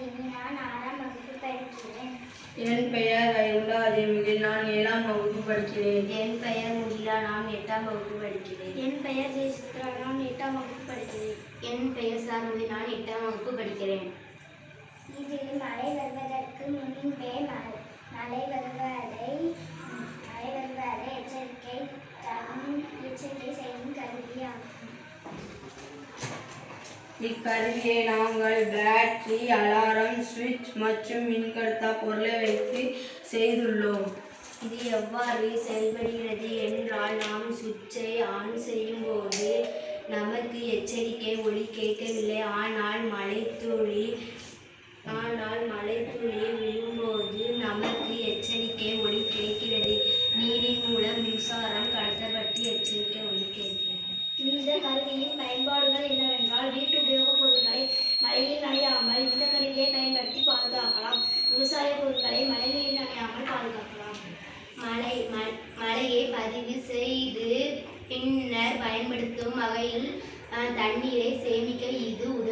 நந்தினி நான் ஆறாம் வகுப்பு படிக்கிறேன் என் பெயர் வைகுண்டா தேவிகள் நான் ஏழாம் வகுப்பு படிக்கிறேன். என் பெயர் முகிலா நான் எட்டாம் வகுப்பு படிக்கிறேன். என் பெயர் ஜெயசித்ரா நான் எட்டாம் வகுப்பு படிக்கிறேன். என் பெயர் சார்மதி நான் எட்டாம் வகுப்பு படிக்கிறேன். இது மழை வருவதற்கு முன்பே மழை வருவதை மழை வருவதை எச்சரிக்கை தரும் எச்சரிக்கை செய்யும் கருவியாகும். இக்கருவியை நாங்கள் பேட்டரி அலாரம் சுவிட்ச் மற்றும் மின்கடத்தா பொருளை வைத்து செய்துள்ளோம். இது எவ்வாறு செயல்படுகிறது என்றால் நாம் சுவிட்சை ஆன் செய்யும் போது நமக்கு எச்சரிக்கை ஒளி கேட்கவில்லை. ஆனால் மழைத்துளி ஆனால் மழை விவசாய பொருட்களை மழைநீர் நனையாமல் பாதுகாக்கலாம். மழை மழையை பதிவு செய்து பின்னர் பயன்படுத்தும் வகையில் தண்ணீரை சேமிக்க இது உத